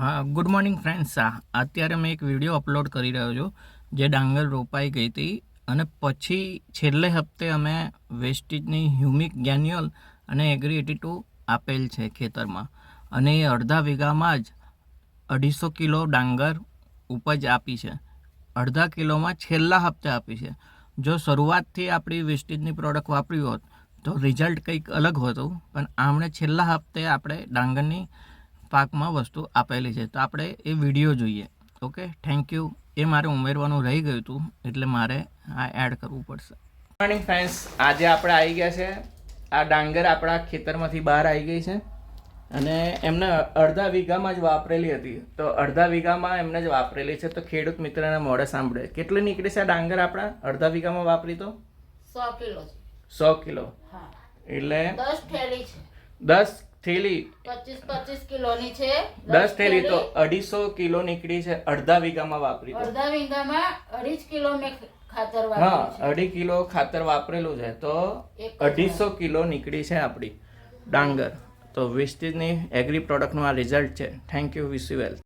હા good morning friends અત્યારે મેં એક વીડિયો અપલોડ કરી રહ્યો છું, જે ડાંગર રોપાઈ ગઈ હતી. અને પછી છેલ્લે હપ્તે અમે વેસ્ટેજની હ્યુમિક ગેન્યુઅલ અને એગ્રી એટી ટુ આપેલ છે ખેતરમાં. અને એ અડધા વીઘામાં જ અઢીસો કિલો ડાંગર ઉપજ આપી છે. અડધા કિલોમાં છેલ્લા હપ્તે આપી છે. જો શરૂઆતથી આપણી વેસ્ટેજની પ્રોડક્ટ વાપરી હોત, તો રિઝલ્ટ કંઈક અલગ હોતું. પણ આમણે છેલ્લા હપ્તે આપણે ડાંગરની પાકમાં વસ્તુ આપેલી છે. તો આપણે એ વીડિયો જોઈએ. ઓકે? થેન્ક યુ એ મારે ઉમેરવાનું રહી ગયું હતું એટલે મારે આ એડ કરવું પડશે. મોર્નિંગ ફ્રેન્ડ્સ આજે આપણે આવી ગયા છે. આ ડાંગર આપણા ખેતરમાંથી બહાર આવી ગઈ છે. અને એમને અડધા વીઘામાં જ વાપરેલી હતી. તો અડધા વીઘામાં એમને જ વાપરેલી છે. તો ખેડૂત મિત્રના મોડે સાંભળે. કેટલી નીકળી છે આ ડાંગર આપણા? અડધા વીઘામાં વાપરી તો? સો કિલો સો કિલો. હા. એટલે દસ થેલી પચીસ પચીસ કિલોની છે દસ થેલી તો અઢીસો કિલો નીકળી છે અડધા વીઘામાં વાપરી અડધા વીઘામાં અઢી કિલો મેં ખાતર હા અઢી કિલો ખાતર વાપરેલું છે તો અઢીસો કિલો નીકળી છે આપણી ડાંગર તો વિસ્તીની એગ્રી પ્રોડક્ટનું આ રિઝલ્ટ છે થેન્ક યુ વિસ વેલ